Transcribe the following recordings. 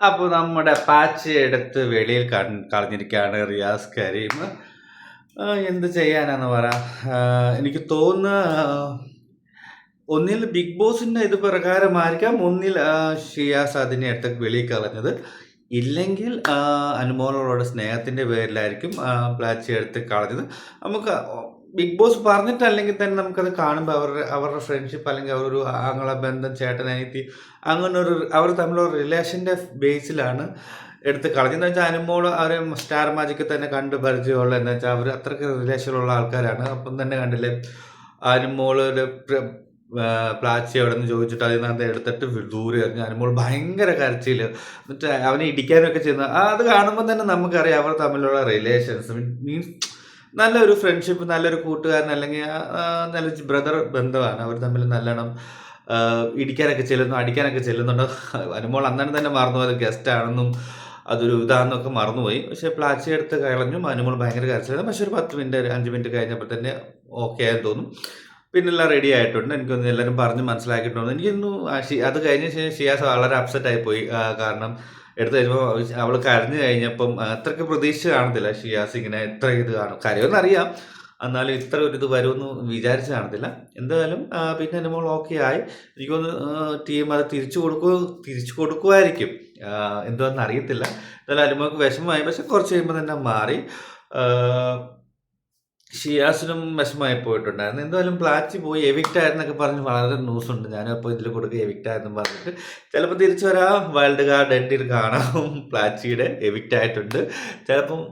അപ്പോൾ നമ്മുടെ പാച്ച് എടുത്ത് വെളിയിൽ കളഞ്ഞിരിക്കുകയാണ് റിയാസ് കരീം. എന്ത് ചെയ്യാനാന്ന് പറ. എനിക്ക് തോന്നുന്നു ഒന്നിൽ ബിഗ് ബോസിന്റെ ഇത് പ്രകാരമായിരിക്കാം. ഒന്നിൽ ഷിയാസ് അതിനെ അടുത്ത് വെളിയിൽ കളഞ്ഞത്. ഇല്ലെങ്കിൽ അനുമോളോട് സ്നേഹത്തിന്റെ പേരിലായിരിക്കും പ്ലാച്ചി എടുത്ത് കളഞ്ഞത്. നമുക്ക് ബിഗ് ബോസ് പറഞ്ഞിട്ടല്ലെങ്കിൽ തന്നെ നമുക്കത് കാണുമ്പോൾ അവരുടെ അവരുടെ ഫ്രണ്ട്ഷിപ്പ് അല്ലെങ്കിൽ അവരൊരു ആങ്ങളെ ബന്ധം ചേട്ടൻ അനിയത്തി അങ്ങനെ ഒരു അവർ തമ്മിലുള്ള റിലേഷന്റെ ബേസിലാണ് എടുത്ത് കളഞ്ഞെന്ന് വെച്ചാൽ അനുമോൾ അവരെ സ്റ്റാർ മാജിക്കിൽ തന്നെ കണ്ട് പരിചയമുള്ള എന്ന് വെച്ചാൽ അവർ അത്രയ്ക്ക് റിലേഷനുള്ള ആൾക്കാരാണ്. അപ്പം തന്നെ കണ്ടില്ലേ അനുമോളൊരു പ്ലാച്ചി എവിടെ നിന്ന് ചോദിച്ചിട്ട് അതിൽ നിന്ന് എടുത്തിട്ട് ദൂരെ എറിഞ്ഞു അനുമോൾ ഭയങ്കര കരച്ചിൽ എന്നിട്ട് അവനെ ഇടിക്കാനൊക്കെ ചെയ്യുന്ന അത് കാണുമ്പോൾ തന്നെ നമുക്കറിയാം അവർ തമ്മിലുള്ള റിലേഷൻസ് മീൻസ് നല്ലൊരു ഫ്രണ്ട്ഷിപ്പ് നല്ലൊരു കൂട്ടുകാരൻ അല്ലെങ്കിൽ നല്ല ബ്രദർ ബന്ധമാണ്. അവർ തമ്മിൽ നല്ലോണം ഇടിക്കാനൊക്കെ ചെല്ലുന്നു അടിക്കാനൊക്കെ ചെല്ലുന്നുണ്ട്. അനുമോൾ അന്നേരം തന്നെ മറന്നുപോയത് ഗസ്റ്റ് ആണെന്നും അതൊരു ഇതാണെന്നൊക്കെ മറന്നുപോയി. പക്ഷേ പ്ലാച്ചി എടുത്ത് കളഞ്ഞു. അനുമോൾ ഭയങ്കര കരച്ചിലായിരുന്നു. പക്ഷെ ഒരു പത്ത് മിനിറ്റ് ഒരു അഞ്ച് മിനിറ്റ് കഴിഞ്ഞപ്പോൾ തന്നെ ഓക്കെ ആയെന്ന് തോന്നും. പിന്നെ എല്ലാം റെഡി ആയിട്ടുണ്ട്. എനിക്കൊന്ന് എല്ലാവരും പറഞ്ഞ് മനസ്സിലാക്കിയിട്ടുണ്ട് എനിക്കൊന്നും അത് കഴിഞ്ഞ ശേഷം ഷിയാസ് വളരെ അപ്സെറ്റ് ആയിപ്പോയി കാരണം എടുത്തു കഴിഞ്ഞപ്പോൾ അവൾ കരഞ്ഞു കഴിഞ്ഞപ്പം അത്രയ്ക്ക് പ്രതീക്ഷ കാണത്തില്ല ഷിയാസ് ഇങ്ങനെ എത്ര ഇത് കാണും. കരയുമെന്ന് അറിയാം. എന്നാലും ഇത്ര ഒരു ഇത് വരുമെന്ന് വിചാരിച്ച് കാണത്തില്ല. എന്തായാലും പിന്നെ പിന്നെ അനുമോൾ ഓക്കെ ആയി. എനിക്കൊന്ന് ടീം അത് തിരിച്ചു കൊടുക്കുക തിരിച്ചു കൊടുക്കുമായിരിക്കും ആ, എന്തുവാന്ന് അറിയത്തില്ല. എന്തായാലും അനുമോൾക്ക് വിഷമമായി. പക്ഷെ കുറച്ച് കഴിയുമ്പോൾ തന്നെ മാറി. ഷിയാസിനും വിഷമമായി പോയിട്ടുണ്ടായിരുന്നു. എന്തായാലും പ്ലാച്ചി പോയി. എവിക്റ്റ് ആയിരുന്നൊക്കെ പറഞ്ഞ് വളരെ ന്യൂസ് ഉണ്ട്. ഞാനപ്പോൾ ഇതിൽ കൊടുക്കുക എവിക്റ്റ് ആയിരുന്നു പറഞ്ഞിട്ട്. ചിലപ്പോൾ തിരിച്ചു വരാം. വൈൽഡ് കാർഡ് എൻട്രി കാണാം. പ്ലാച്ചിയുടെ എവിക്റ്റ് ആയിട്ടുണ്ട്. ചിലപ്പം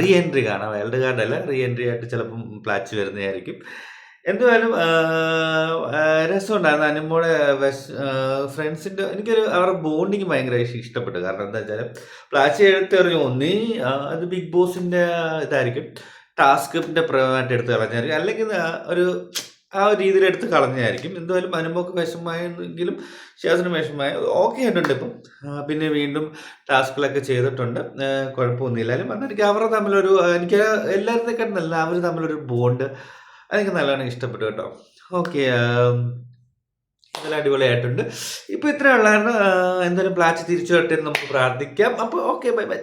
റീ എൻട്രി കാണാം. വൈൽഡ് കാർഡ് അല്ല റീ എൻട്രി ആയിട്ട് ചിലപ്പം പ്ലാച്ചി വരുന്നതായിരിക്കും. എന്തുവായാലും രസമുണ്ടായിരുന്നു. അനുമോടെ ഫ്രണ്ട്സിന്റെ എനിക്കൊരു അവരുടെ ബോണ്ടിങ് ഭയങ്കര ഇഷ്ടപ്പെട്ടു. കാരണം എന്താ വെച്ചാൽ പ്ലാച്ചി എഴുത്തെറിഞ്ഞു ഒന്നീ അത് ബിഗ് ബോസിന്റെ ഇതായിരിക്കും. ടാസ്കിന്റെ പ്രമായിട്ട് എടുത്ത് കളഞ്ഞായിരിക്കും. അല്ലെങ്കിൽ ഒരു ആ ഒരു രീതിയിൽ എടുത്ത് കളഞ്ഞായിരിക്കും. എന്തായാലും അനുമോക്ക് വിഷമമായെങ്കിലും ഷിയാസിന് വിഷമമായ ഓക്കെ ആയിട്ടുണ്ട് ഇപ്പം. പിന്നെ വീണ്ടും ടാസ്കുകളൊക്കെ ചെയ്തിട്ടുണ്ട്. കുഴപ്പമൊന്നുമില്ലാലും അന്ന് എനിക്ക് അവരുടെ തമ്മിലൊരു എനിക്ക് എല്ലാവരും നല്ല അവർ തമ്മിലൊരു ബോണ്ട് എനിക്ക് നല്ലോണം ഇഷ്ടപ്പെട്ടു കേട്ടോ. ഓക്കെ ഇതെല്ലാം അടിപൊളിയായിട്ടുണ്ട്. ഇപ്പോൾ ഇത്രേ ഉള്ളായിരുന്നു. എന്തായാലും പ്ലാച്ച് തിരിച്ചു വരട്ടെ നമുക്ക് പ്രാർത്ഥിക്കാം. അപ്പോൾ ഓക്കെ ബൈ ബൈ